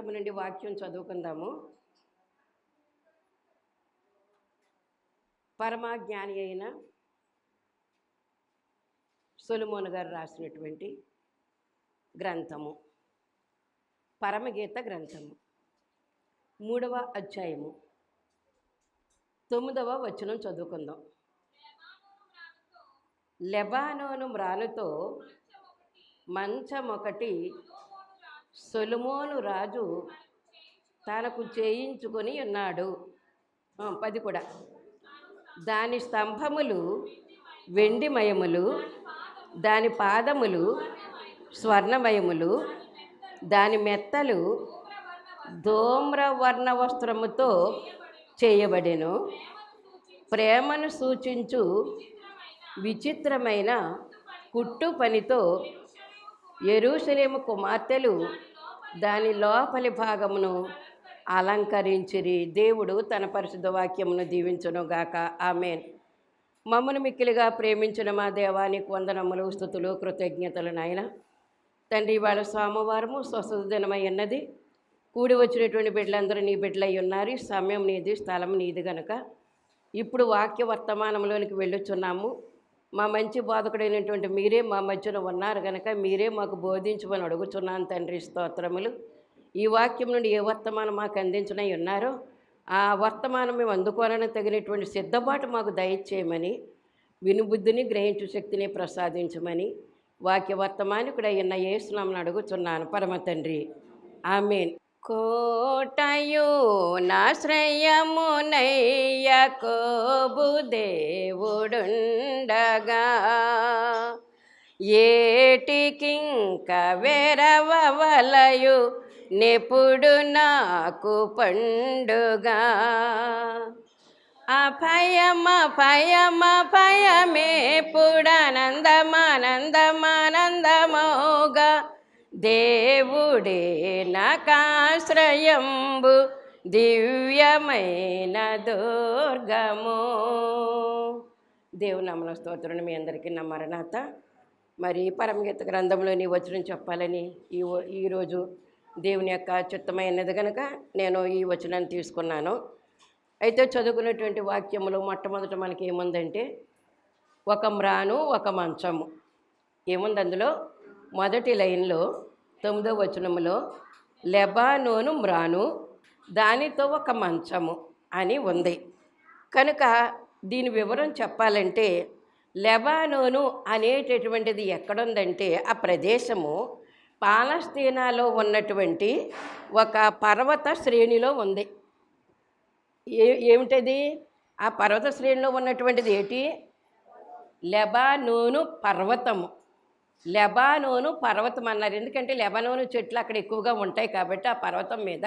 గ్రంథము నుండి వాక్యం చదువుకుందాము. పరమాజ్ఞాని అయిన సొలుమోన్ గారు రాసినటువంటి గ్రంథము. పరమగీత గ్రంథము. మూడవ అధ్యాయము. తొమ్మిదవ వచనం చదువుకుందాం. లెబానోను మ్రానుతో మంచమొకటి సొలుమోను రాజు తనకు చేయించుకొని ఉన్నాడు. పది కూడా. దాని స్తంభములు వెండిమయములు దాని పాదములు స్వర్ణమయములు దాని మెత్తలు ధూమ్రవర్ణ వస్త్రముతో చేయబడెను. ప్రేమను సూచించు విచిత్రమైన కుట్టు పనితో ఎరుసలేము కుమార్తెలు దాని లోపలి భాగమును అలంకరించిరి. దేవుడు తన పరిశుద్ధ వాక్యమును దీవించును గాక. ఆమెన్. మమ్మను మిక్కిలిగా ప్రేమించిన మా దేవానికి వందనములు స్థుతులు కృతజ్ఞతలు నాయన. తండ్రి ఇవాళ సోమవారము స్వస్థత దినమై ఉన్నది. కూడి వచ్చినటువంటి బిడ్డలందరూ నీ బిడ్డలై ఉన్నారు. సమయం నీది స్థలం నీది గనుక. ఇప్పుడు వాక్య వర్తమానంలోనికి వెళ్ళుచున్నాము. మా మంచి బోధకుడైనటువంటి మీరే మా మధ్యలో ఉన్నారు కనుక మీరే మాకు బోధించమని అడుగుచున్నాను తండ్రి స్తోత్రములు. ఈ వాక్యం నుండి ఏ వర్తమానం మాకు అందించినవి ఉన్నారో ఆ వర్తమానం మేము అందుకోవాలని తగినటువంటి సిద్ధపాటు మాకు దయచేయమని వినుబుద్ధిని గ్రహించు శక్తిని ప్రసాదించమని వాక్య వర్తమానికుడైన ఏసునామని అడుగుచున్నాను. పరమ తండ్రి. ఆమెన్. కోటయు కోబుదేవుడుండగా. ఏటికింక వెరవలయు నెప్పుడు నాకు పండుగ. అభయమ భయమ భయమే పుడనందమానందమానందమోగా. దేవుడే నకాశ్రయంబు దివ్యమైన దుర్గము. దేవు నమ్మల స్తోత్రుని మీ అందరికీ నా మరణాత. మరి పరమగీత గ్రంథంలోని వచనం చెప్పాలని ఈ ఈరోజు దేవుని యొక్క చిత్తమైనది కనుక నేను ఈ వచనాన్ని తీసుకున్నాను. అయితే చదువుకున్నటువంటి వాక్యములు మొట్టమొదట మనకి ఏముందంటే ఒక మ్రాను ఒక మంచము. ఏముంది అందులో? మొదటి లైన్లో తొమ్మిదో వచనములో లెబానోను మ్రాను దానితో ఒక మంచము అని ఉంది. కనుక దీని వివరం చెప్పాలంటే లెబానోను అనేటటువంటిది ఎక్కడుందంటే ఆ ప్రదేశము పాలస్తీనాలో ఉన్నటువంటి ఒక పర్వత శ్రేణిలో ఉంది. ఏ ఏమిటది? ఆ పర్వత శ్రేణిలో ఉన్నటువంటిది ఏంటి? లెబానోను పర్వతము. లెబానోను పర్వతం అన్నారు. ఎందుకంటే లెబానోను చెట్లు అక్కడ ఎక్కువగా ఉంటాయి కాబట్టి ఆ పర్వతం మీద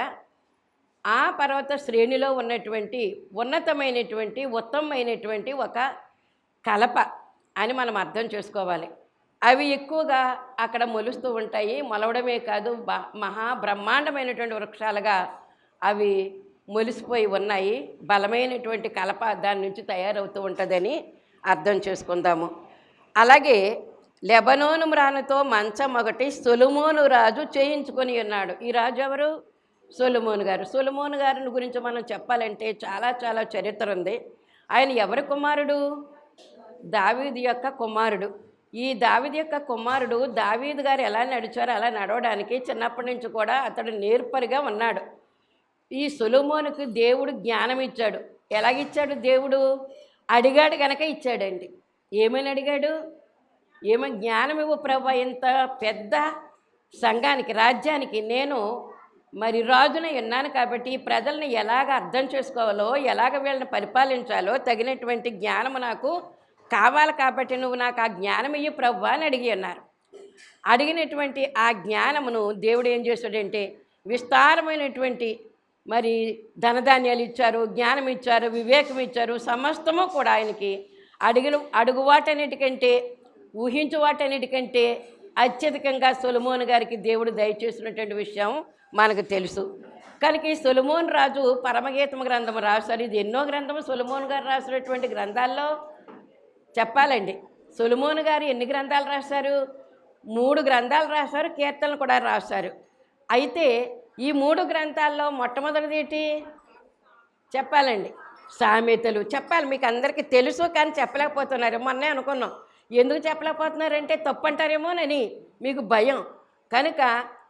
ఆ పర్వత శ్రేణిలో ఉన్నటువంటి ఉన్నతమైనటువంటి ఉత్తమమైనటువంటి ఒక కలప అని మనం అర్థం చేసుకోవాలి. అవి ఎక్కువగా అక్కడ మొలుస్తూ ఉంటాయి. మొలవడమే కాదు బ మహా బ్రహ్మాండమైనటువంటి వృక్షాలుగా అవి మొలిసిపోయి ఉన్నాయి. బలమైనటువంటి కలప దాని నుంచి తయారవుతూ ఉంటుందని అర్థం చేసుకుందాము. అలాగే లెబనోను మ్రానుతో మంచం ఒకటి సొలుమోను రాజు చేయించుకొని ఉన్నాడు. ఈ రాజు ఎవరు? సొలుమోను గారు. సొలుమోను గారిని గురించి మనం చెప్పాలంటే చాలా చాలా చరిత్ర ఉంది. ఆయన ఎవరి కుమారుడు? దావీదు యొక్క కుమారుడు. ఈ దావీది యొక్క కుమారుడు దావీదు గారు ఎలా నడిచారో అలా నడవడానికి చిన్నప్పటి నుంచి కూడా అతడు నేర్పరిగా ఉన్నాడు. ఈ సొలొమోనుకు దేవుడు జ్ఞానం ఇచ్చాడు. ఎలాగిచ్చాడు దేవుడు? అడిగాడు కనుక ఇచ్చాడండి. ఏమని అడిగాడు? ఏమో జ్ఞానం ఇవ్వు ప్రభా ఇంత పెద్ద సంఘానికి రాజ్యానికి నేను మరి రాజున ఉన్నాను కాబట్టి ప్రజల్ని ఎలాగ అర్థం చేసుకోవాలో ఎలాగ వీళ్ళని పరిపాలించాలో తగినటువంటి జ్ఞానము నాకు కావాలి కాబట్టి నువ్వు నాకు ఆ జ్ఞానం ఇయ్యి ప్రభు అని అడిగి ఉన్నారు అడిగినటువంటి ఆ జ్ఞానమును దేవుడు ఏం చేశాడంటే విస్తారమైనటువంటి మరి ధనధాన్యాలు ఇచ్చారు జ్ఞానం ఇచ్చారు వివేకం ఇచ్చారు సమస్తము కూడా ఆయనకి అడిగిన అడుగువాటన్నిటికంటే ఊహించు వాటన్నిటికంటే అత్యధికంగా సొలమోన్ గారికి దేవుడు దయచేసినటువంటి విషయం మనకు తెలుసు. కనుక ఈ సొలమోన్ రాజు పరమగీతం గ్రంథం రాశారు ఇది ఎన్నో గ్రంథము సొలమోన్ గారు రాసినటువంటి గ్రంథాల్లో చెప్పాలండి. సొలమోన్ గారు ఎన్ని గ్రంథాలు రాశారు? మూడు గ్రంథాలు రాశారు కీర్తనలు కూడా రాశారు. అయితే ఈ మూడు గ్రంథాల్లో మొట్టమొదటిది ఏంటి? చెప్పాలండి. సామెతలు. చెప్పాలి. మీకు అందరికీ తెలుసు కానీ చెప్పలేకపోతున్నారు. మొన్నే అనుకున్నాం. ఎందుకు చెప్పలేకపోతున్నారంటే తప్పు అంటారేమోనని మీకు భయం. కనుక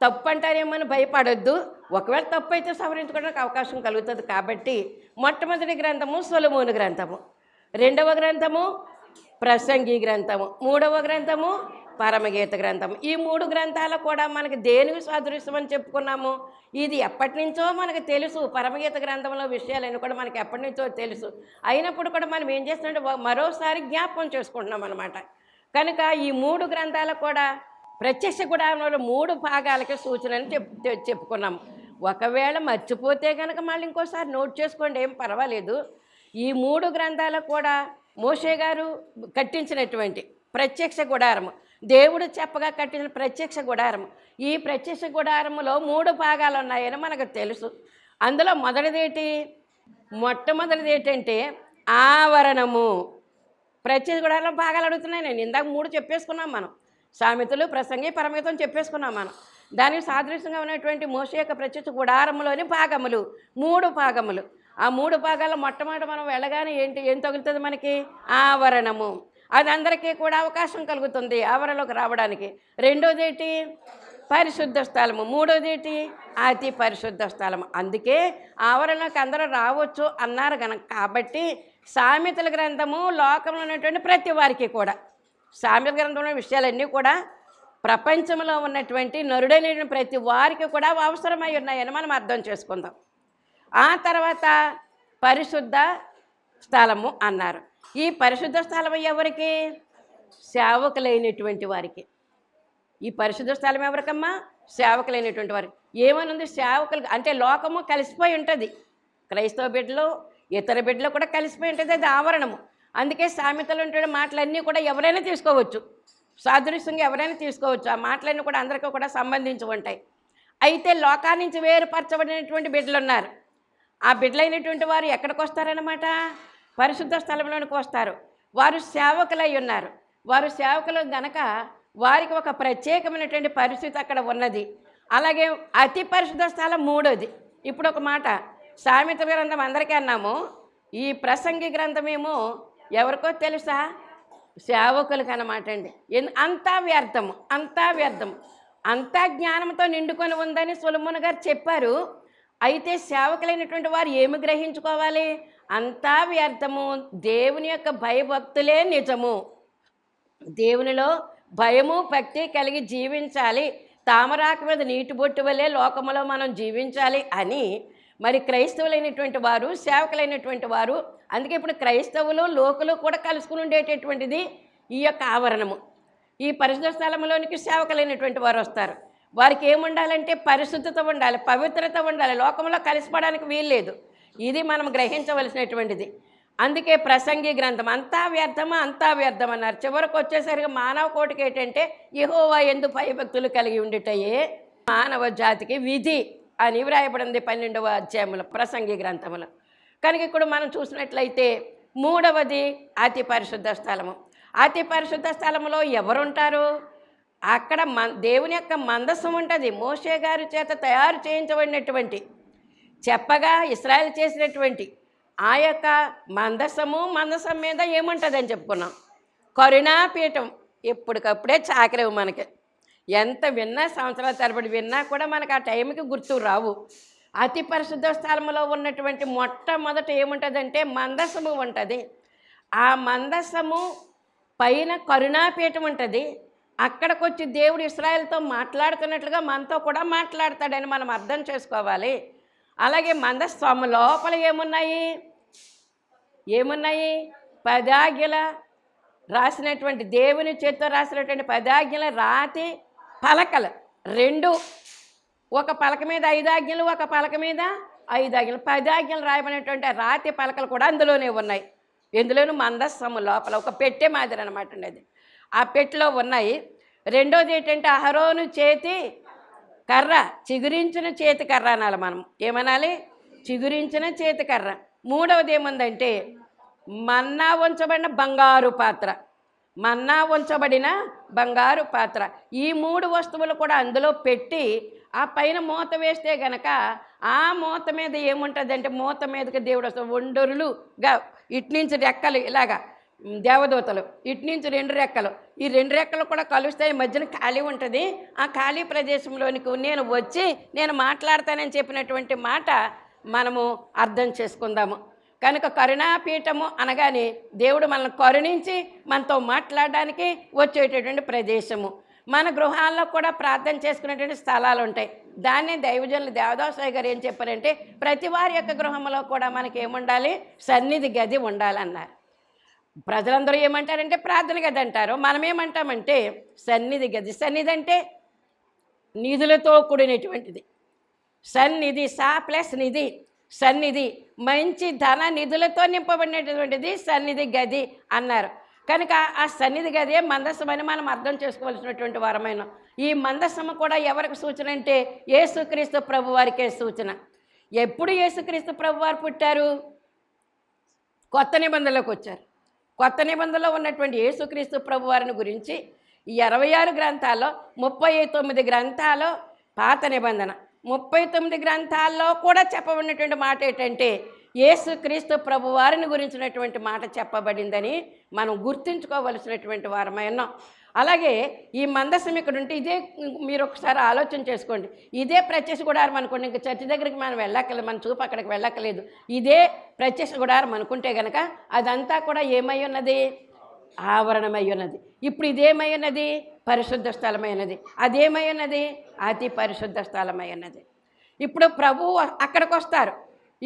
తప్పు అంటారేమో అని భయపడొద్దు. ఒకవేళ తప్పు అయితే సవరించుకోవడానికి అవకాశం కలుగుతుంది కాబట్టి మొట్టమొదటి గ్రంథము సొలమూను గ్రంథము. రెండవ గ్రంథము ప్రసంగి గ్రంథము. మూడవ గ్రంథము పరమగీత గ్రంథం. ఈ మూడు గ్రంథాలు కూడా మనకి దేనికి సాదృశ్యం అని చెప్పుకున్నాము? ఇది ఎప్పటి నుంచో మనకు తెలుసు. పరమగీత గ్రంథంలో విషయాలన్నీ కూడా మనకి ఎప్పటి నుంచో తెలుసు. అయినప్పుడు కూడా మనం ఏం చేస్తున్నామంటే మరోసారి జ్ఞాపకం చేసుకుంటున్నాం అనమాట కనుక ఈ మూడు గ్రంథాలు కూడా ప్రత్యక్ష గుడారంలో మూడు భాగాలకి సూచనని చెప్ చెప్పుకున్నాము ఒకవేళ మర్చిపోతే కనుక మళ్ళీ ఇంకోసారి నోట్ చేసుకోండి ఏం పర్వాలేదు. ఈ మూడు గ్రంథాలు కూడా మోషే గారు కట్టించినటువంటి ప్రత్యక్ష గుడారము. దేవుడు చెప్పగా కట్టిన ప్రత్యక్ష గుడారము. ఈ ప్రత్యక్ష గుడారములో మూడు భాగాలు ఉన్నాయని మనకు తెలుసు. అందులో మొదటిదేటి? మొట్టమొదటిది ఏంటంటే ఆవరణము. ప్రత్యేక గుడారంలో భాగాలు అడుగుతున్నాయి నేను. ఇందాక మూడు చెప్పేసుకున్నాం మనం. సామెతలు ప్రసంగి పరమితం చెప్పేసుకున్నాం మనం. దానికి సాదృశ్యంగా ఉన్నటువంటి మోస యొక్క ప్రత్యక్ష గుడారములోని భాగములు. మూడు భాగములు. ఆ మూడు భాగాల మొట్టమొదటి మనం వెళ్ళగానే ఏంటి? ఏం తగులుతుంది మనకి? ఆవరణము. అది అందరికీ కూడా అవకాశం కలుగుతుంది ఆవరణలోకి రావడానికి. రెండోది ఏంటి పరిశుద్ధ స్థలము. మూడోది ఏంటి అతి పరిశుద్ధ స్థలము. అందుకే ఆవరణలోకి అందరూ రావచ్చు అన్నారు కనుక కాబట్టి సామెతల గ్రంథము లోకంలో ఉన్నటువంటి ప్రతి వారికి కూడా సామెత గ్రంథంలో విషయాలన్నీ కూడా ప్రపంచంలో ఉన్నటువంటి నరుడైన ప్రతి వారికి కూడా అవసరమై ఉన్నాయని మనం అర్థం చేసుకుందాం. ఆ తర్వాత పరిశుద్ధ స్థలము అన్నారు. ఈ పరిశుద్ధ స్థలం ఎవరికి? సేవకులైనటువంటి వారికి. ఈ పరిశుద్ధ స్థలం ఎవరికమ్మా? సేవకులైనటువంటి వారికి ఏమనుంది? సేవకులు అంటే లోకము కలిసిపోయి ఉంటుంది. క్రైస్తవ బిడ్డలు ఇతర బిడ్డలు కూడా కలిసిపోయి ఉంటుంది అది ఆవరణము. అందుకే సామెతలు ఉంటే మాటలన్నీ కూడా ఎవరైనా తీసుకోవచ్చు. సాదృశ్యంగా ఎవరైనా తీసుకోవచ్చు. ఆ మాటలన్నీ కూడా అందరికీ కూడా సంబంధించి ఉంటాయి. అయితే లోకా నుంచి వేరుపరచబడినటువంటి బిడ్డలు ఉన్నారు ఆ బిడ్డలైనటువంటి వారు ఎక్కడికి వస్తారనమాట పరిశుద్ధ స్థలంలోనికి వస్తారు. వారు సేవకులై ఉన్నారు. వారు సేవకులు గనక వారికి ఒక ప్రత్యేకమైనటువంటి పరిస్థితి అక్కడ ఉన్నది. అలాగే అతి పరిశుద్ధ స్థలం మూడోది. ఇప్పుడు ఒక మాట సామెత గ్రంథం అందరికీ అన్నాము. ఈ ప్రసంగి గ్రంథమేమో ఎవరికో తెలుసా? సేవకులకు అన్నమాట అండి. అంతా వ్యర్థము అంతా వ్యర్థము. అంతా జ్ఞానంతో నిండుకొని ఉందని సులమున గారు చెప్పారు. అయితే సేవకులైనటువంటి వారు ఏమి గ్రహించుకోవాలి? అంతా వ్యర్థము. దేవుని యొక్క భయభక్తులే నిజము. దేవునిలో భయము భక్తి కలిగి జీవించాలి. తామరాక మీద నీటి బొట్టు వల్లే లోకములో మనం జీవించాలి అని మరి క్రైస్తవులైనటువంటి వారు సేవకులైనటువంటి వారు అందుకే ఇప్పుడు క్రైస్తవులు లోకులు కూడా కలుసుకుని ఉండేటటువంటిది ఈ యొక్క ఆవరణము. ఈ పరిశుద్ధ స్థలంలోనికి సేవకులైనటువంటి వారు వస్తారు. వారికి ఏముండాలంటే పరిశుద్ధత ఉండాలి పవిత్రత ఉండాలి. లోకంలో కలిసిపోవడానికి వీల్లేదు. ఇది మనం గ్రహించవలసినటువంటిది. అందుకే ప్రసంగి గ్రంథం అంతా వ్యర్థమా అంతా వ్యర్థం అన్నారు చివరికి వచ్చేసరికి మానవ కోటికి ఏంటంటే యెహోవా ఎందు భయభక్తులు కలిగి ఉండిటయే మానవ జాతికి విధి అని వ్రాయబడింది పన్నెండవ అధ్యాయముల ప్రసంగి గ్రంథములు. కనుక ఇప్పుడు మనం చూసినట్లయితే మూడవది అతి పరిశుద్ధ స్థలము. అతి పరిశుద్ధ స్థలంలో ఎవరుంటారు? అక్కడ మన్ దేవుని యొక్క మందస్సం ఉంటుంది. మోషే గారి చేత తయారు చేయించబడినటువంటి చెప్పగా ఇస్రాయల్ చేసినటువంటి ఆ యొక్క మందసము మందసం మీద ఏముంటుందని చెప్పుకున్నాం. కరుణాపీఠం ఎప్పటికప్పుడే చాకరేవు మనకి. ఎంత విన్నా సంవత్సరాల తరబడి విన్నా కూడా మనకు ఆ టైంకి గుర్తు రావు. అతి పరిశుద్ధ స్థలంలో ఉన్నటువంటి మొట్టమొదట ఏముంటుందంటే మందసము ఉంటుంది. ఆ మందసము పైన కరుణాపీఠం ఉంటుంది. అక్కడికి వచ్చి దేవుడు ఇస్రాయల్తో మాట్లాడుతున్నట్లుగా మనతో కూడా మాట్లాడతాడని మనం అర్థం చేసుకోవాలి. అలాగే మందస్వామి లోపల ఏమున్నాయి? ఏమున్నాయి? పదాజ్ఞల రాసినటువంటి దేవుని చేతితో రాసినటువంటి పదాజ్ఞల రాతి పలకలు. రెండు ఒక పలక మీద ఐదాజ్ఞలు ఒక పలక మీద ఐదాజ్ఞలు పదాజ్ఞలు రాయబడినటువంటి రాతి పలకలు కూడా అందులోనే ఉన్నాయి. ఎందులోనూ మందస్సము లోపల ఒక పెట్టె మాదిరి అనమాట ఉండేది. ఆ పెట్టెలో ఉన్నాయి. రెండోది ఏంటంటే అహరోను చేతి కర్ర చిగురించిన చేతి కర్ర అనాలి మనం. ఏమనాలి? చిగురించిన చేతి కర్ర. మూడవది ఏముందంటే మన్నా ఉంచబడిన బంగారు పాత్ర. మన్నా ఉంచబడిన బంగారు పాత్ర. ఈ మూడు వస్తువులు కూడా అందులో పెట్టి ఆ పైన మూత వేస్తే గనక ఆ మూత మీద ఏముంటుందంటే మూత మీదకి దేవుడు వస్తాడు ఒండరులుగా ఇట్నుంచి రెక్కలు ఇలాగా దేవదూతలు. ఇటు నుంచి రెండు రెక్కలు. ఈ రెండు రెక్కలు కూడా కలుస్తాయి మధ్యన ఖాళీ ఉంటుంది. ఆ ఖాళీ ప్రదేశంలోనికి నేను వచ్చి నేను మాట్లాడతానని చెప్పినటువంటి మాట మనము అర్థం చేసుకుందాము. కనుక కరుణాపీఠము అనగానే దేవుడు మనల్ని కరుణించి మనతో మాట్లాడడానికి వచ్చేటటువంటి ప్రదేశము. మన గృహాల్లో కూడా ప్రార్థన చేసుకునేటువంటి స్థలాలు ఉంటాయి. దాన్ని దైవజనులు దేవదాసాయి గారు ఏం చెప్పారంటే ప్రతి వారి యొక్క గృహంలో కూడా మనకి ఏముండాలి? సన్నిధి గది ఉండాలన్నారు. ప్రజలందరూ ఏమంటారంటే ప్రార్థన గది అంటారు. మనం ఏమంటామంటే సన్నిధి గది. సన్నిధి అంటే నిధులతో కూడినటువంటిది. సన్నిధి సా ప్లస్ నిధి. సన్నిధి మంచి ధన నిధులతో నింపబడినటువంటిది సన్నిధి గది అన్నారు. కనుక ఆ సన్నిధి గదే మందస్సమని మనం అర్థం చేసుకోవాల్సినటువంటి వారమైన. ఈ మందస్సమ కూడా ఎవరికి సూచన అంటే యేసుక్రీస్తు ప్రభు వారికే సూచన. ఎప్పుడు యేసుక్రీస్తు ప్రభు వారు పుట్టారు? కొత్త నిబంధనలోకి వచ్చారు. కొత్త నిబంధనలో ఉన్నటువంటి యేసుక్రీస్తు ప్రభు వారిని గురించి ఈ అరవై ఆరు గ్రంథాల్లో ముప్పై తొమ్మిది గ్రంథాలు పాత నిబంధన. ముప్పై తొమ్మిది గ్రంథాల్లో కూడా చెప్పబడినటువంటి మాట ఏంటంటే యేసుక్రీస్తు ప్రభు వారిని గురించినటువంటి మాట చెప్పబడిందని మనం గుర్తుంచుకోవలసినటువంటి వారమై ఉన్నాం. అలాగే ఈ మందసం ఇక్కడ ఉంటే ఇదే మీరు ఒకసారి ఆలోచన చేసుకోండి. ఇదే ప్రత్యక్ష గుడారం అనుకోండి ఇంకా చర్చి దగ్గరికి మనం వెళ్ళక్కలేదు మన చూపు అక్కడికి వెళ్ళక్కలేదు ఇదే ప్రత్యక్ష గుడారం అనుకుంటే గనక అదంతా కూడా ఏమై ఉన్నది? ఆవరణమై ఉన్నది. ఇప్పుడు ఇదేమై ఉన్నది? పరిశుద్ధ స్థలమైనది అదేమై ఉన్నది? అతి పరిశుద్ధ స్థలమై ఉన్నది. ఇప్పుడు ప్రభు అక్కడికి వస్తారు.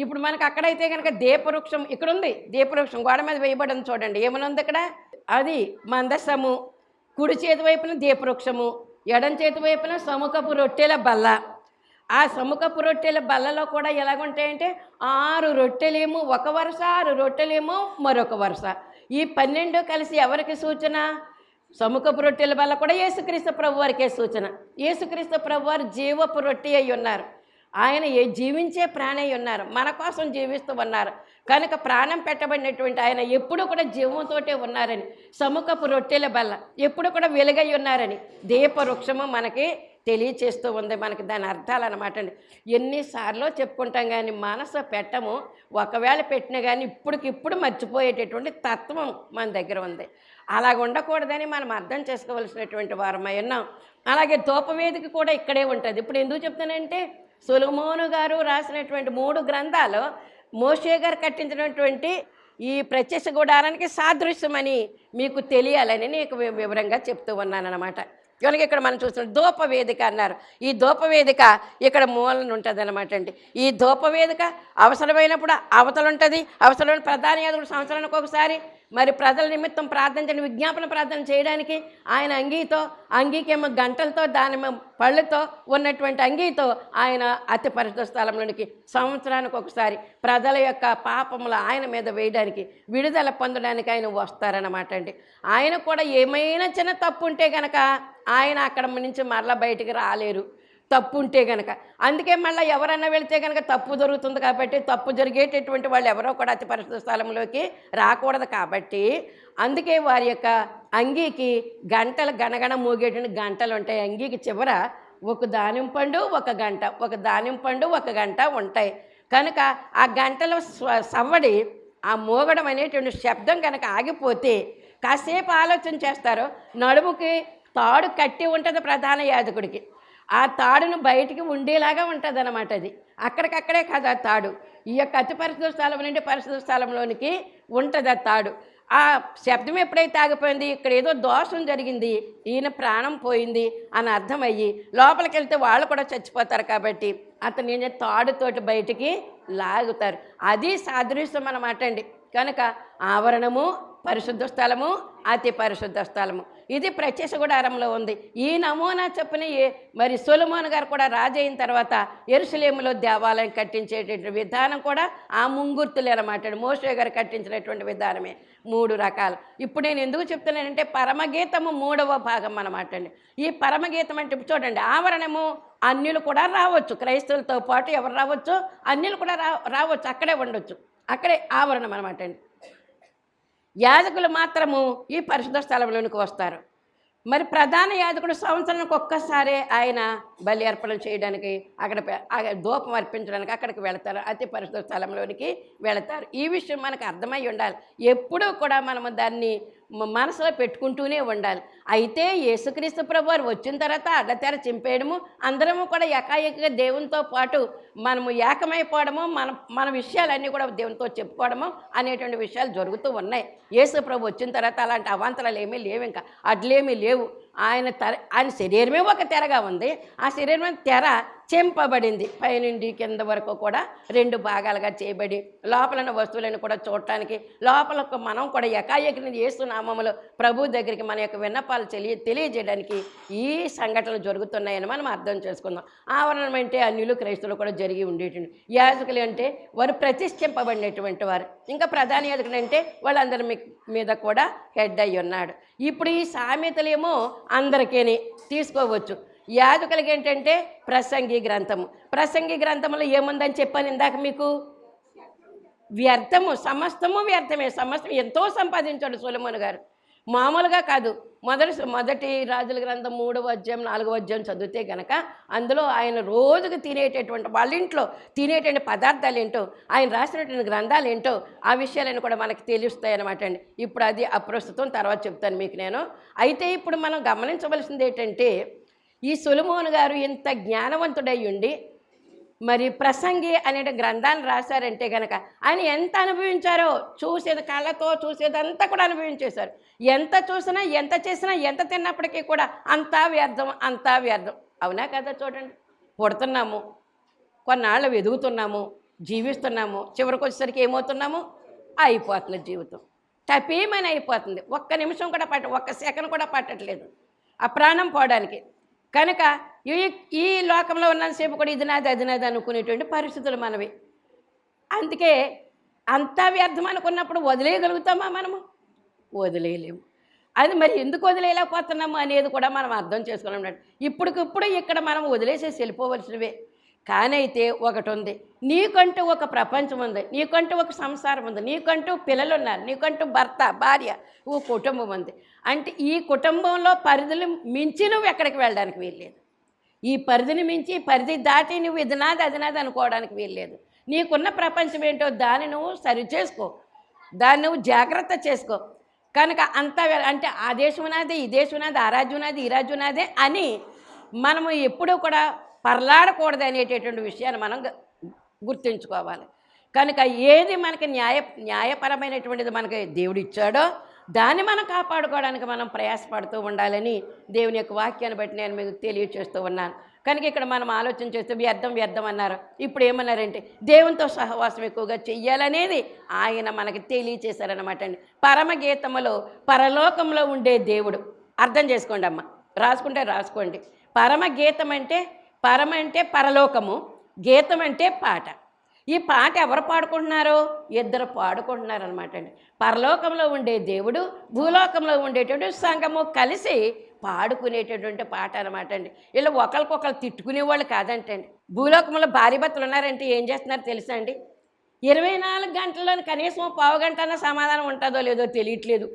ఇప్పుడు మనకు అక్కడైతే కనుక దీపవృక్షం ఇక్కడ ఉంది దీపవృక్షం గోడ మీద వేయబడింది చూడండి. ఏమనుంది ఇక్కడ అది మందసము. కుడి చేతి వైపున దీపవృక్షము ఎడం చేతి వైపున సముఖపు రొట్టెల బల్ల. ఆ సముఖపు రొట్టెల బల్లలో కూడా ఎలాగుంటాయంటే ఆరు రొట్టెలేమో ఒక వరుస ఆరు రొట్టెలేమో మరొక వరుస. ఈ పన్నెండు కలిసి ఎవరికి సూచన? సముఖపు రొట్టెల బల్ల కూడా యేసుక్రీస్తు ప్రభు వారికే సూచన. యేసుక్రీస్తు ప్రభు వారు జీవపు రొట్టె అయి ఉన్నారు. ఆయన ఏ జీవించే ప్రాణి అయి ఉన్నారు. మన కోసం జీవిస్తూ ఉన్నారు. కనుక ప్రాణం పెట్టబడినటువంటి ఆయన ఎప్పుడు కూడా జీవంతోటే ఉన్నారని సముఖపు రొట్టెల బల్ల ఎప్పుడు కూడా వెలుగై ఉన్నారని దీపవృక్షము మనకి తెలియచేస్తూ ఉంది. మనకి దాని అర్థాలు అనమాట అండి. ఎన్నిసార్లు చెప్పుకుంటాం కానీ మనసు పెట్టము ఒకవేళ పెట్టినా కానీ ఇప్పటికిప్పుడు మర్చిపోయేటటువంటి తత్వం మన దగ్గర ఉంది. అలాగ ఉండకూడదని మనం అర్థం చేసుకోవలసినటువంటి వారమై ఉన్నాం. అలాగే ధూపవేదిక కూడా ఇక్కడే ఉంటుంది. ఇప్పుడు ఎందుకు చెప్తానంటే సులమోను గారు రాసినటువంటి మూడు గ్రంథాలు మోషే గారు కట్టించినటువంటి ఈ ప్రత్యక్ష గుడారానికి సాదృశ్యమని మీకు తెలియాలని నీకు వివరంగా చెప్తూ ఉన్నానన్నమాట. కనుక ఇక్కడ మనం చూస్తున్నాం ధూపవేదిక అన్నారు. ఈ ధూపవేదిక ఇక్కడ మూలన ఉంటుంది అనమాట అండి. ఈ ధూపవేదిక అవసరమైనప్పుడు అవతలు ఉంటుంది అవసరమైన ప్రధాన యాదవుడు సంవత్సరానికి ఒకసారి మరి ప్రజల నిమిత్తం ప్రార్థించని విజ్ఞాపన ప్రార్థన చేయడానికి ఆయన అంగీతో అంగీకేమో గంటలతో దాని పళ్ళతో ఉన్నటువంటి అంగీతో ఆయన అతి పరిశుద్ధ స్థలంలోనికి సంవత్సరానికి ఒకసారి ప్రజల యొక్క పాపములు ఆయన మీద వేయడానికి విడుదల పొందడానికి ఆయన వస్తారన్నమాట అండి. ఆయన కూడా ఏమైనా చిన్న తప్పు ఉంటే కనుక ఆయన అక్కడ నుంచి మరలా బయటికి రాలేరు. తప్పు ఉంటే గనక. అందుకే మళ్ళీ ఎవరన్నా వెళితే కనుక తప్పు జరుగుతుంది కాబట్టి తప్పు జరిగేటటువంటి వాళ్ళు ఎవరో కూడా అతి పరిశుద్ధ స్థలంలోకి రాకూడదు కాబట్టి అందుకే వారి యొక్క అంగీకి గంటలు గణగణ మూగేటువంటి గంటలు ఉంటాయి. అంగీకి చివర ఒక దానిమ్మ పండు ఒక గంట ఒక దానిమ్మ పండు ఒక గంట ఉంటాయి. కనుక ఆ గంటల సవ్వడి ఆ మోగడం అనేటువంటి శబ్దం కనుక ఆగిపోతే కాసేపు ఆలోచన చేస్తారు నడుముకి తాడు కట్టి ఉంటుంది ప్రధాన యాజకుడికి. ఆ తాడును బయటికి ఉండేలాగా ఉంటుంది అనమాట అది. అక్కడికక్కడే కాదు ఆ తాడు. ఈ యొక్క అతి పరిశుద్ధ స్థలం నుండి పరిశుద్ధ స్థలంలోనికి ఉంటుంది ఆ తాడు. ఆ శబ్దం ఎప్పుడైతే ఆగిపోయింది ఇక్కడ ఏదో దోషం జరిగింది ఈయన ప్రాణం పోయింది అని అర్థమయ్యి లోపలికి వెళ్తే వాళ్ళు కూడా చచ్చిపోతారు కాబట్టి అతను ఏం తాడుతోటి బయటికి లాగుతారు. అది సాదృశ్యం అన్నమాట అండి. కనుక ఆవరణము పరిశుద్ధ స్థలము అతి పరిశుద్ధ స్థలము. ఇది ప్రత్యక్ష గుడారంలో ఉంది. ఈ నమూనా చెప్పిన మరి సొలమోన్ గారు కూడా రాజైన తర్వాత ఎరుసలేములో దేవాలయం కట్టించేటటువంటి విధానం కూడా ఆ ముంగుర్తులే అనమాట మోసే గారు కట్టించినటువంటి విధానమే. మూడు రకాలు. ఇప్పుడు నేను ఎందుకు చెప్తున్నానంటే పరమగీతము మూడవ భాగం అనమాట అండి. ఈ పరమగీతం అంటే చూడండి ఆవరణము అన్యులు కూడా రావచ్చు. క్రైస్తవులతో పాటు ఎవరు రావచ్చు? అన్యులు కూడా రా రావచ్చు. అక్కడే ఉండొచ్చు. అక్కడే ఆవరణం అనమాట అండి. యాజకులు మాత్రము ఈ పరిశుద్ధ స్థలంలోనికి వస్తారు. మరి ప్రధాన యాజకుడు సంవత్సరానికి ఒక్కసారి ఆయన బలి అర్పణ చేయడానికి అక్కడ పె- ధూపం అర్పించడానికి అక్కడికి వెళతారు. అతి పరిశుద్ధ స్థలంలోనికి వెళతారు. ఈ విషయం మనకు అర్థమై ఉండాలి. ఎప్పుడూ కూడా మనము దాన్ని మనసులో పెట్టుకుంటూనే ఉండాలి. అయితే యేసుక్రీస్తు ప్రభు వారు వచ్చిన తర్వాత అడ్డతెర చింపేయడము అందరము కూడా ఏకాఏకగా దేవునితో పాటు మనము ఏకమైపోవడము మన మన విషయాలన్నీ కూడా దేవునితో చెప్పుకోవడము అనేటువంటి విషయాలు జరుగుతూ ఉన్నాయి. యేసు ప్రభు వచ్చిన తర్వాత అలాంటి అవాంతరాలు ఏమీ లేవు ఇంకా. అడ్లేమీ లేవు. ఆయన తెర ఆయన శరీరమే ఒక తెరగా ఉంది. ఆ శరీరం తెర చెంపబడింది. పైనుండి కింద వరకు కూడా రెండు భాగాలుగా చేయబడి లోపలన్న వస్తువులను కూడా చూడటానికి లోపల మనం కూడా ఎకాఎకిని నామములు ప్రభు దగ్గరికి మన యొక్క విన్నపాలు తెలియ తెలియజేయడానికి ఈ సంఘటనలు జరుగుతున్నాయని మనం అర్థం చేసుకుందాం. ఆవరణం అంటే అన్యులు క్రైస్తవులు కూడా జరిగి ఉండేటువంటి యాజకులు అంటే వారు ప్రతిష్ఠింపబడినటువంటి వారు. ఇంకా ప్రధాన యాజకుడు అంటే వాళ్ళందరి మీద కూడా హెడ్ అయి ఉన్నాడు ఇప్పుడు ఈ సామెతలేమో అందరికీ తీసుకోవచ్చు. యాజకులకి ఏంటంటే ప్రసంగి గ్రంథము. ప్రసంగి గ్రంథంలో ఏముందని చెప్పాను ఇందాక మీకు? వ్యర్థము సమస్తము వ్యర్థమే. సమస్తం ఎంతో సంపాదించాడు సొలమోన్ గారు. మామూలుగా కాదు. మొదటి మొదటి రాజుల గ్రంథం మూడవ అధ్యాయం నాలుగవ అధ్యాయం చదివితే గనక అందులో ఆయన రోజుకు తినేటటువంటి వాళ్ళ ఇంట్లో తినేటువంటి పదార్థాలు ఏంటో ఆయన రాసినటువంటి గ్రంథాలు ఏంటో ఆ విషయాలని కూడా మనకి తెలుస్తాయి అనమాట అండి. ఇప్పుడు అది అప్రస్తుతం తర్వాత చెప్తాను మీకు నేను. అయితే ఇప్పుడు మనం గమనించవలసింది ఏంటంటే ఈ సొలమోన్ గారు ఇంత జ్ఞానవంతుడై ఉండి మరి ప్రసంగి అనే గ్రంథాన్ని రాశారంటే కనుక ఆయన ఎంత అనుభవించారో చూసేది కళ్ళతో చూసేదంతా కూడా అనుభవించేశారు. ఎంత చూసినా ఎంత చేసినా ఎంత తిన్నప్పటికీ కూడా అంతా వ్యర్థం అంతా వ్యర్థం. అవునా కదా చూడండి. పుడుతున్నాము కొన్నాళ్ళు ఎదుగుతున్నాము జీవిస్తున్నాము చివరికి వచ్చేసరికి ఏమవుతున్నాము? అయిపోతుంది జీవితం. తప్పేమని అయిపోతుంది. ఒక్క నిమిషం కూడా పట్ట ఒక్క సెకండ్ కూడా పట్టట్లేదు. ఆ ప్రాణం పోవడానికి. కనుక ఈ ఈ లోకంలో ఉన్నంతసేపు కూడా ఇది నాది అది నాది అనుకునేటువంటి పరిస్థితులు మనవి. అందుకే అంతా వ్యర్థం అనుకున్నప్పుడు వదిలేయగలుగుతామా మనము? వదిలేయలేము. అది మరి ఎందుకు వదిలేయలేకపోతున్నాము అనేది కూడా మనం అర్థం చేసుకున్నాం ఇప్పటికిప్పుడు ఇక్కడ మనం వదిలేసేసి వెళ్ళిపోవలసినవే. కానైతే ఒకటి ఉంది నీకంటూ ఒక ప్రపంచం ఉంది. నీకంటూ ఒక సంసారం ఉంది. నీకంటూ పిల్లలు ఉన్నారు నీకంటూ భర్త భార్య ఓ కుటుంబం ఉంది. అంటే ఈ కుటుంబంలో పరిధులు మించి నువ్వు ఎక్కడికి వెళ్ళడానికి వీల్లేదు. ఈ పరిధిని మించి పరిధి దాటి నువ్వు ఇది నాది అది నాది అనుకోవడానికి వీల్లేదు. నీకున్న ప్రపంచం ఏంటో దాన్ని నువ్వు సరి చేసుకో. దాన్ని నువ్వు జాగ్రత్త చేసుకో. కనుక అంత అంటే ఆ దేశం నాదే ఈ దేశం నాది ఆ రాజ్యం నాది ఈ రాజ్యం నాదే అని మనము ఎప్పుడూ కూడా పర్లాడకూడదు అనేటటువంటి విషయాన్ని మనం గుర్తుంచుకోవాలి. కనుక ఏది మనకి న్యాయ న్యాయపరమైనటువంటిది మనకి దేవుడు ఇచ్చాడో దాన్ని మనం కాపాడుకోవడానికి మనం ప్రయాసపడుతూ ఉండాలని దేవుని యొక్క వాక్యాన్ని బట్టి నేను మీకు తెలియచేస్తూ ఉన్నాను. కనుక ఇక్కడ మనం ఆలోచన చేస్తే వ్యర్థం వ్యర్థం అన్నారు. ఇప్పుడు ఏమన్నారంటే దేవునితో సహవాసం ఎక్కువగా చెయ్యాలనేది ఆయన మనకి తెలియచేశారనమాట అండి. పరమగీతములో పరలోకంలో ఉండే దేవుడు. అర్థం చేసుకోండి అమ్మ రాసుకుంటే రాసుకోండి. పరమగీతం అంటే పరం అంటే పరలోకము గీతం అంటే పాట. ఈ పాట ఎవరు పాడుకుంటున్నారు? ఇద్దరు పాడుకుంటున్నారు అనమాట అండి. పరలోకంలో ఉండే దేవుడు భూలోకంలో ఉండేటువంటి సంఘము కలిసి పాడుకునేటటువంటి పాట అనమాట అండి. ఇలా ఒకరికొకరు తిట్టుకునేవాళ్ళు కాదంటండి భూలోకంలో భార్య భర్తలు ఉన్నారంటే ఏం చేస్తున్నారు తెలుసా అండి? ఇరవై నాలుగు గంటల్లో కనీసం పావు గంట అన్న సమాధానం ఉంటుందో లేదో తెలియట్లేదు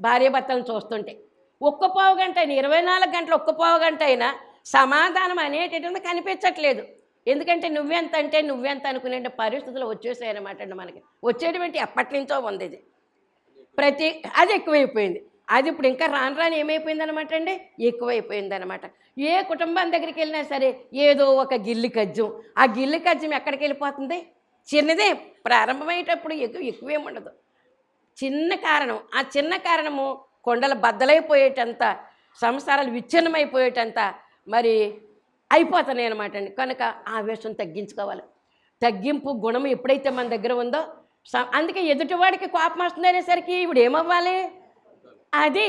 భార్య భర్తలను చూస్తుంటే. ఒక్క పావు గంట అయినా ఇరవై నాలుగు గంటలు ఒక్క పావు గంట అయినా సమాధానం అనేటటువంటి కనిపించట్లేదు. ఎందుకంటే నువ్వెంత అంటే నువ్వెంత అనుకునే పరిస్థితులు వచ్చేసాయన్నమాట అండి మనకి. వచ్చేటువంటి ఎప్పటి నుంచో ఉంది ఇది. ప్రతి అది ఎక్కువైపోయింది. అది ఇప్పుడు ఇంకా రాను రాని ఏమైపోయిందనమాట అండి? ఎక్కువైపోయింది అనమాట ఏ కుటుంబం దగ్గరికి వెళ్ళినా సరే ఏదో ఒక గిల్లి కజ్జం. ఆ గిల్లి కజ్జం ఎక్కడికి వెళ్ళిపోతుంది? చిన్నదే. ప్రారంభమయ్యేటప్పుడు ఎక్కువ ఎక్కువేం ఉండదు. చిన్న కారణం ఆ చిన్న కారణము కొండలు బద్దలైపోయేటంత సంసారాలు విచ్ఛిన్నమైపోయేటంత మరి అయిపోతున్నాయి అనమాట అండి కనుక ఆవేశం తగ్గించుకోవాలి. తగ్గింపు గుణం ఎప్పుడైతే మన దగ్గర ఉందో స- అందుకే ఎదుటివాడికి కోపం వస్తుంది అనేసరికి ఇప్పుడు ఏమవ్వాలి అది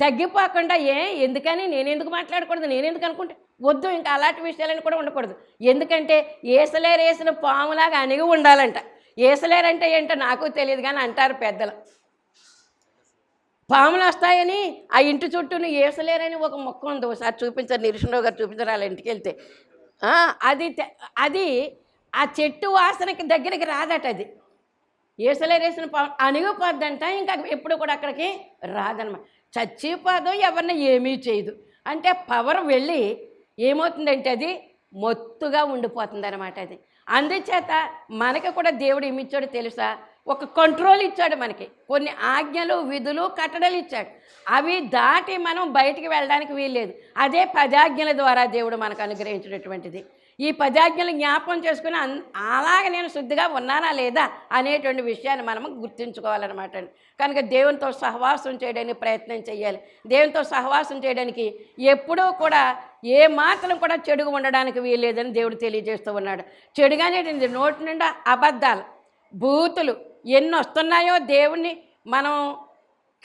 తగ్గిపోకుండా ఏ ఎందుకని నేను ఎందుకు మాట్లాడకూడదు నేను ఎందుకు అనుకుంటే వద్దు ఇంకా అలాంటి విషయాలని కూడా ఉండకూడదు. ఎందుకంటే ఏసలేరేసిన పాములాగా అణిగి ఉండాలంట. ఏసలేరంటే ఏంటో నాకు తెలియదు కానీ అంటారు పెద్దలు. పాములు వస్తాయని ఆ ఇంటి చుట్టూను ఏసలేరని ఒక మొక్క ఉంది. ఒకసారి చూపించారు నిరుషణరావు గారు చూపించారు వాళ్ళ ఇంటికి వెళ్తే. అది అది ఆ చెట్టు వాసనకి దగ్గరికి రాదట అది. ఏసలేరేసిన పాము అణిగిపోద్దంట ఇంకా ఎప్పుడు కూడా అక్కడికి రాదనమాట చచ్చిపోదు ఎవరిని ఏమీ చేయదు. అంటే పవర్ వెళ్ళి ఏమవుతుందంటే అది మొత్తుగా ఉండిపోతుంది అనమాట అది. అందుచేత మనకి కూడా దేవుడు ఏమిచ్చాడో తెలుసా? ఒక కంట్రోల్ ఇచ్చాడు మనకి. కొన్ని ఆజ్ఞలు విధులు కట్టడలు ఇచ్చాడు. అవి దాటి మనం బయటికి వెళ్ళడానికి వీల్లేదు. అదే పదాజ్ఞల ద్వారా దేవుడు మనకు అనుగ్రహించినటువంటిది. ఈ పదాజ్ఞలు జ్ఞాపకం చేసుకుని అన్ అలాగ నేను శుద్ధిగా ఉన్నానా లేదా అనేటువంటి విషయాన్ని మనం గుర్తుంచుకోవాలన్నమాట కనుక దేవునితో సహవాసం చేయడానికి ప్రయత్నం చేయాలి. దేవునితో సహవాసం చేయడానికి ఎప్పుడూ కూడా ఏ మాత్రం కూడా చెడుగు ఉండడానికి వీల్లేదని దేవుడు తెలియజేస్తూ ఉన్నాడు. చెడుగానే నోటి నిండా అబద్ధాలు బూతులు ఎన్ని వస్తున్నాయో దేవుణ్ణి మనం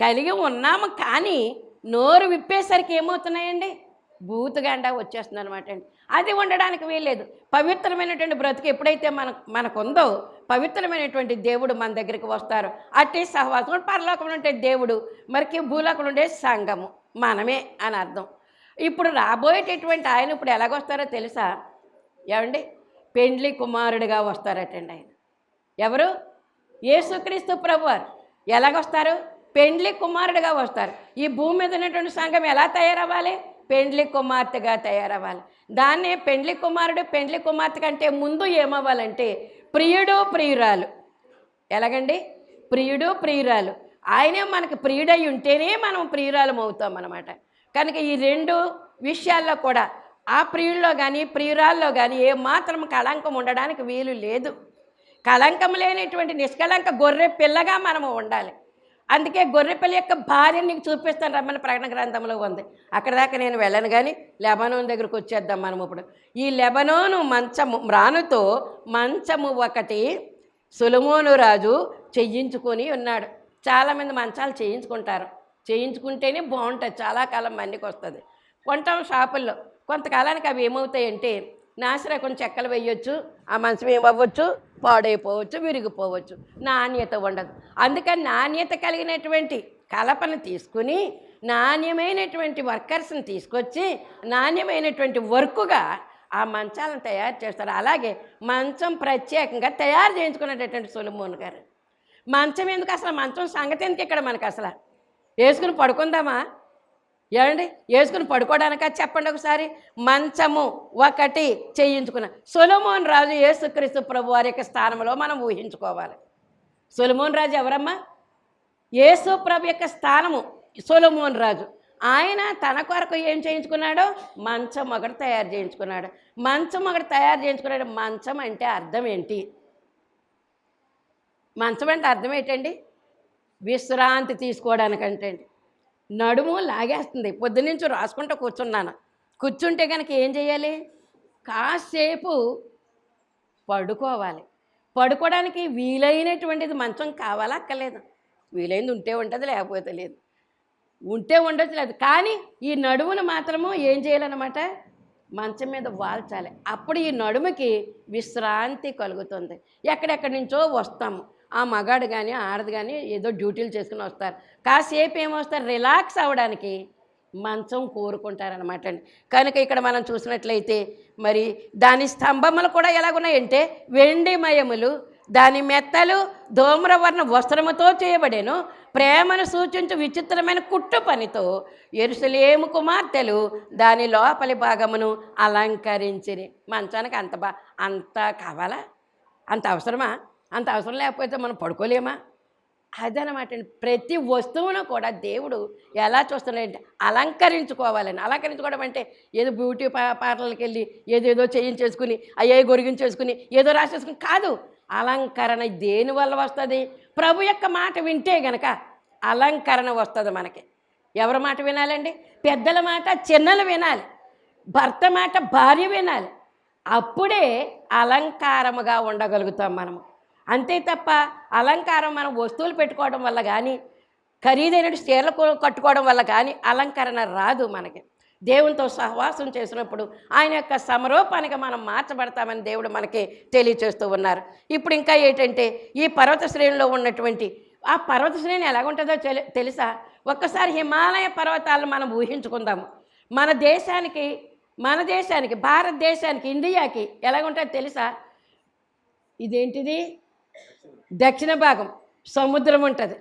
కలిగి ఉన్నాము కానీ నోరు విప్పేసరికి ఏమవుతున్నాయండి? బూతుగాండా వచ్చేస్తుంది అనమాట అండి. అది ఉండడానికి వీల్లేదు. పవిత్రమైనటువంటి బ్రతుకు ఎప్పుడైతే మన మనకుందో పవిత్రమైనటువంటి దేవుడు మన దగ్గరికి వస్తారు. అట్టి సహవాసం పరలోకంలో ఉంటే దేవుడు మరికి భూలోకంలో ఉండే సంఘము మనమే అని అర్థం. ఇప్పుడు రాబోయేటటువంటి ఆయన ఇప్పుడు ఎలాగొస్తారో తెలుసా? ఏమండి? పెండ్లి కుమారుడిగా వస్తారటండి ఆయన. ఎవరు? యేసుక్రీస్తు ప్రభువారు ఎలాగొస్తారు? పెండ్లి కుమారుడిగా వస్తారు. ఈ భూమి మీద ఉన్నటువంటి సంఘం ఎలా తయారవ్వాలి? పెండ్లి కుమార్తెగా తయారవ్వాలి. దాన్నే పెండ్లి కుమారుడు పెండ్లి కుమార్తె కంటే ముందు ఏమవ్వాలంటే ప్రియుడు ప్రియురాలు. ఎలాగండి? ప్రియుడు ప్రియురాలు. ఆయనే మనకు ప్రియుడై ఉంటేనే మనం ప్రియురాలం అవుతాం అనమాట కనుక ఈ రెండు విషయాల్లో కూడా ఆ ప్రియుల్లో కానీ ప్రియురాల్లో కానీ ఏమాత్రం కళంకం ఉండడానికి వీలు లేదు. కళంకం లేనటువంటి నిష్కళంక గొర్రె పిల్లగా మనము ఉండాలి. అందుకే గొర్రె పిల్ల యొక్క భార్యని నీకు చూపిస్తాను రమ్మని ప్రకటన గ్రంథంలో ఉంది. అక్కడ దాకా నేను వెళ్ళను కానీ లెబనోన్ దగ్గరకు వచ్చేద్దాం మనం ఇప్పుడు. ఈ లెబనోను మంచము రానుతో మంచము ఒకటి సులమోను రాజు చెయ్యించుకొని ఉన్నాడు. చాలామంది మంచాలు చేయించుకుంటారు. చేయించుకుంటేనే బాగుంటుంది. చాలా కాలం మందికి వస్తుంది. కొంటాం షాపుల్లో. కొంతకాలానికి అవి ఏమవుతాయంటే నాసిరకం చెక్కలు వేయొచ్చు ఆ మంచం ఏమవ్వచ్చు పాడైపోవచ్చు విరిగిపోవచ్చు. నాణ్యత ఉండదు. అందుకని నాణ్యత కలిగినటువంటి కలపను తీసుకుని నాణ్యమైనటువంటి వర్కర్స్ని తీసుకొచ్చి నాణ్యమైనటువంటి వర్కుగా ఆ మంచాలను తయారు చేస్తారు. అలాగే మంచం ప్రత్యేకంగా తయారు చేయించుకునేటటువంటి సొలమోన్ గారు. మంచం ఎందుకు అసలు? మంచం సంగతి ఎందుకు ఇక్కడ మనకు అసలు? వేసుకుని పడుకుందామా? ఏమండి? వేసుకుని పడుకోవడానిక? చెప్పండి ఒకసారి. మంచము ఒకటి చేయించుకున్న. సొలమోన్ రాజు యేసుక్రీస్తు ప్రభు వారి యొక్క స్థానంలో మనం ఊహించుకోవాలి. సొలమోన్ రాజు ఎవరమ్మా? యేసు ప్రభు యొక్క స్థానము సొలమోన్ రాజు. ఆయన తన కొరకు ఏం చేయించుకున్నాడో? మంచం ఒకటి తయారు చేయించుకున్నాడు. మంచం ఒకటి తయారు చేయించుకున్నాడు. మంచం అంటే అర్థం ఏంటి? మంచం అంటే అర్థం ఏంటండి? విశ్రాంతి తీసుకోవడానికంటే అండి నడుము లాగేస్తుంది. పొద్దునుంచి రాసుకుంటూ కూర్చున్నాను. కూర్చుంటే కనుక ఏం చేయాలి? కాసేపు పడుకోవాలి. పడుకోవడానికి వీలైనటువంటిది మంచం కావాలా అక్కర్లేదు వీలైంది ఉంటే ఉంటుంది లేకపోతే లేదు. ఉంటే ఉండొచ్చు లేదు. కానీ ఈ నడుమును మాత్రము ఏం చేయాలన్నమాట? మంచం మీద వాల్చాలి. అప్పుడు ఈ నడుముకి విశ్రాంతి కలుగుతుంది. ఎక్కడెక్కడి నుంచో వస్తాము. ఆ మగాడు కానీ ఆడది కానీ ఏదో డ్యూటీలు చేసుకుని వస్తారు. కాసేపు ఏమొస్తారు రిలాక్స్ అవ్వడానికి మంచం కోరుకుంటారనమాట అండి. కనుక ఇక్కడ మనం చూసినట్లయితే మరి దాని స్తంభములు కూడా ఎలాగున్నాయంటే వెండి మయములు దాని మెత్తలు ధూమ్రవర్ణ వస్త్రముతో చేయబడేను. ప్రేమను సూచించు విచిత్రమైన కుట్టు పనితో ఎరుసలేము కుమార్తెలు దాని లోపలి భాగమును అలంకరించిరి. మంచానికి అంత బా అంత కావాలా? అంత అవసరమా? అంత అవసరం లేకపోతే మనం పడుకోలేమా? అదనమాట అండి. ప్రతి వస్తువును కూడా దేవుడు ఎలా చూస్తున్నాడంటే అలంకరించుకోవాలని. అలంకరించుకోవడం అంటే ఏదో బ్యూటీ పా పార్లర్కి వెళ్ళి ఏదేదో చేయించేసుకుని అయ్యే గొరిగించేసుకుని ఏదో రాసేసుకుని కాదు. అలంకరణ దేని వల్ల వస్తుంది? ప్రభు యొక్క మాట వింటే గనక అలంకరణ వస్తుంది మనకి. ఎవరి మాట వినాలండి? పెద్దల మాట చిన్నలు వినాలి. భర్త మాట భార్య వినాలి. అప్పుడే అలంకారముగా ఉండగలుగుతాం మనము. అంతే తప్ప అలంకారం మనం వస్తువులు పెట్టుకోవడం వల్ల కానీ ఖరీదైన చీరలు కట్టుకోవడం వల్ల కానీ అలంకరణ రాదు మనకి. దేవునితో సహవాసం చేసినప్పుడు ఆయన యొక్క సమరూపానికి మనం మార్చబడతామని దేవుడు మనకి తెలియచేస్తూ ఉన్నారు. ఇప్పుడు ఇంకా ఏంటంటే ఈ పర్వత శ్రేణిలో ఉన్నటువంటి ఆ పర్వత శ్రేణి ఎలాగుంటుందో తెలి- తెలుసా? ఒక్కసారి హిమాలయ పర్వతాలను మనం ఊహించుకుందాము. మన దేశానికి మన దేశానికి భారతదేశానికి ఇండియాకి ఎలాగుంటుందో తెలుసా? ఇదేంటిది? దక్షిణ భాగం సముద్రం ఉంటుంది.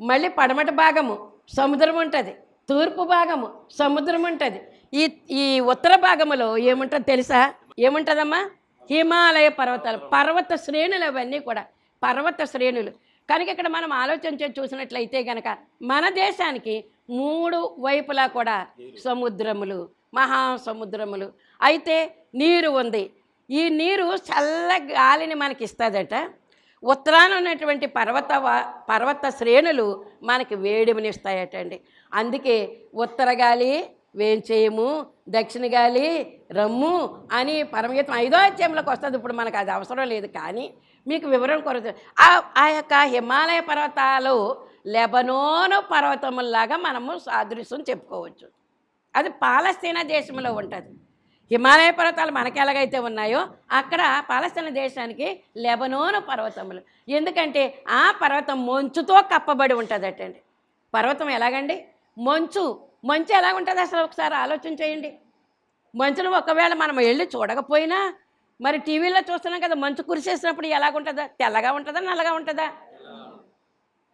మళ్ళీ పడమట భాగము సముద్రం ఉంటుంది. తూర్పు భాగము సముద్రం ఉంటుంది. ఈ ఈ ఉత్తర భాగములో ఏముంటుంది తెలుసా? ఏముంటుందమ్మా? హిమాలయ పర్వతాలు పర్వత శ్రేణులు అవన్నీ కూడా పర్వత శ్రేణులు. కనుక ఇక్కడ మనం ఆలోచించే చూసినట్లయితే కనుక మన దేశానికి మూడు వైపులా కూడా సముద్రములు మహాసముద్రములు. అయితే నీరు ఉంది. ఈ నీరు చల్ల గాలిని మనకి ఇస్తుందట ఉత్తరాన ఉన్నటువంటి పర్వత పర్వత శ్రేణులు మనకి వేడిమనిస్తాయటండి. అందుకే ఉత్తర గాలి వేంచేయము దక్షిణ గాలి రమ్ము అని పరమగీతం ఐదో అధ్యాయంలోకి వస్తుంది. ఇప్పుడు మనకు అది అవసరం లేదు కానీ మీకు వివరం కొరత. ఆ ఆ యొక్క హిమాలయ పర్వతాలు లెబనోను పర్వతముల్లాగా మనము సాదృశ్యం చెప్పుకోవచ్చు. అది పాలస్తీనా దేశంలో ఉంటుంది. హిమాలయ పర్వతాలు మనకి ఎలాగైతే ఉన్నాయో అక్కడ పాలస్తీన దేశానికి లెబనోను పర్వతములు. ఎందుకంటే ఆ పర్వతం మంచుతో కప్పబడి ఉంటుందటండి. పర్వతం ఎలాగండి? మంచు. మంచు ఎలా ఉంటుంది అసలు ఒకసారి ఆలోచన చేయండి. మంచును ఒకవేళ మనం వెళ్ళి చూడకపోయినా మరి టీవీలో చూస్తున్నాం కదా మంచు కురిసేసినప్పుడు ఎలాగుంటుందా? తెల్లగా ఉంటుందా నల్లగా ఉంటుందా?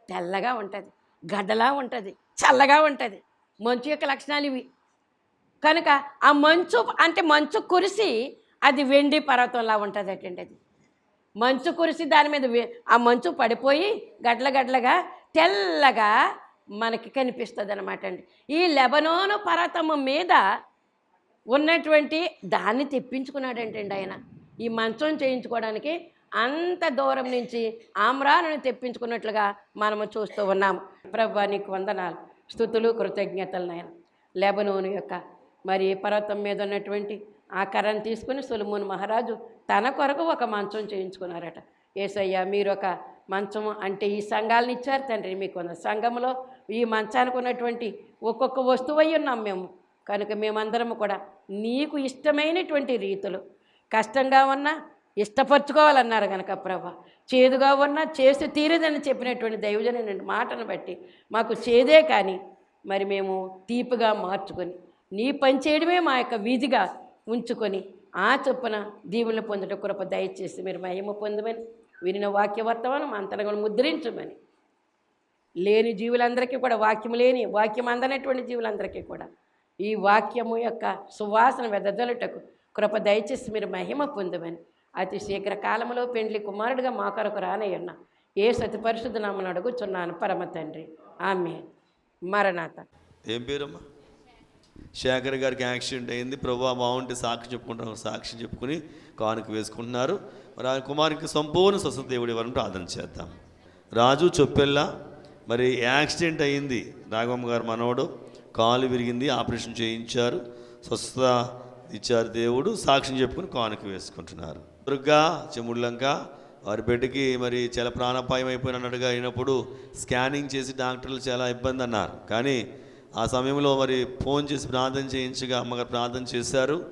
తెల్లగా ఉంటుంది. గడ్డలా ఉంటుంది. చల్లగా ఉంటుంది. మంచు యొక్క లక్షణాలు ఇవి. కనుక ఆ మంచు అంటే మంచు కురిసి అది వెండి పర్వతంలా ఉంటుంది అటండి అది. మంచు కురిసి దాని మీద ఆ మంచు పడిపోయి గడ్ల గడ్లగా తెల్లగా మనకి కనిపిస్తుంది అనమాట అండి ఈ లెబనోను పర్వతము మీద ఉన్నటువంటి దాన్ని తెప్పించుకున్నాడంటండి ఆయన. ఈ మంచం చేయించుకోవడానికి అంత దూరం నుంచి ఆమ్రాలను తెప్పించుకున్నట్లుగా మనము చూస్తూ ఉన్నాము. ప్రభు నీకు వందనాలు. స్థుతులు కృతజ్ఞతలు నాయన. లెబనోను యొక్క మరి పర్వతం మీద ఉన్నటువంటి ఆ కర్రను తీసుకుని సులుమూన్ మహారాజు తన కొరకు ఒక మంచం చేయించుకున్నారట. ఏసయ్య మీరు ఒక మంచం అంటే ఈ సంఘాలను ఇచ్చారు తండ్రి మీకు సంఘంలో ఈ మంచానికి ఉన్నటువంటి ఒక్కొక్క వస్తువు అయి ఉన్నాం మేము. కనుక మేమందరం కూడా నీకు ఇష్టమైనటువంటి రీతులు కష్టంగా ఉన్నా ఇష్టపరచుకోవాలన్నారు కనుక ప్రభా. చేదుగా ఉన్నా చేసి తీరదని చెప్పినటువంటి దైవజన మాటను బట్టి మాకు చేదే కానీ మరి మేము తీపిగా మార్చుకొని నీ పని చేయడమే మా యొక్క వీధిగా ఉంచుకొని ఆ చొప్పున దీవులను పొందుట కృప దయచేసి మీరు మహిమ పొందమని వినిన వాక్య వర్తమానం అంతరంగం ముద్రించమని. లేని జీవులందరికీ కూడా వాక్యం లేని వాక్యం అందనటువంటి జీవులందరికీ కూడా ఈ వాక్యము యొక్క సువాసన వెదజలుటకు కృప దయచేసి మీరు మహిమ పొందమని. అతి శీఘ్ర కాలంలో పెండ్లి కుమారుడిగా మా కొరకు రానయ్యున్న ఏ సతి పరిశుద్ధ నామను అడుగుచున్నాను పరమ తండ్రి. ఆమె మరణాత. ఏం పేరమ్మా? శేఖర్ గారికి యాక్సిడెంట్ అయింది. ప్రభా బాగుంటే సాక్షి చెప్పుకుంటారు సాక్షి చెప్పుకుని కానుక వేసుకుంటున్నారు. మరి ఆ కుమారునికి సంపూర్ణ స్వస్థత దేవుడి వారిని ప్రార్థన చేద్దాం. రాజు చొప్పెల్లా మరి యాక్సిడెంట్ అయింది. రాఘవమ్మ గారు మనవడు కాలు విరిగింది ఆపరేషన్ చేయించారు. స్వస్థత ఇచ్చారు దేవుడు. సాక్ష్యం చెప్పుకుని కానుక వేసుకుంటున్నారు. దుర్గా చెముళ్ళంక వారి బిడ్డకి మరి చాలా ప్రాణాపాయం అయిపోయినట్టుగా అయినప్పుడు స్కానింగ్ చేసి డాక్టర్లు చాలా ఇబ్బంది అన్నారు. కానీ ఆ సమయంలో మరి ఫోన్ చేసి ప్రార్థన చేయించగా అమ్మగారు ప్రార్థన చేశారు.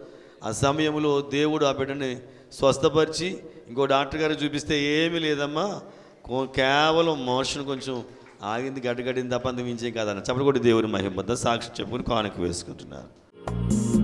ఆ సమయంలో దేవుడు ఆ బిడ్డని స్వస్థపరిచి ఇంకో డాక్టర్ గారు చూపిస్తే ఏమీ లేదమ్మా కేవలం మోషన్ కొంచెం ఆగింది గడ్డగడింది తప్ప అంతమించే కాదన్న. చెప్పకూడదు దేవుని మహిమ సాక్షి చెప్పుకుని కానుక వేసుకుంటున్నారు.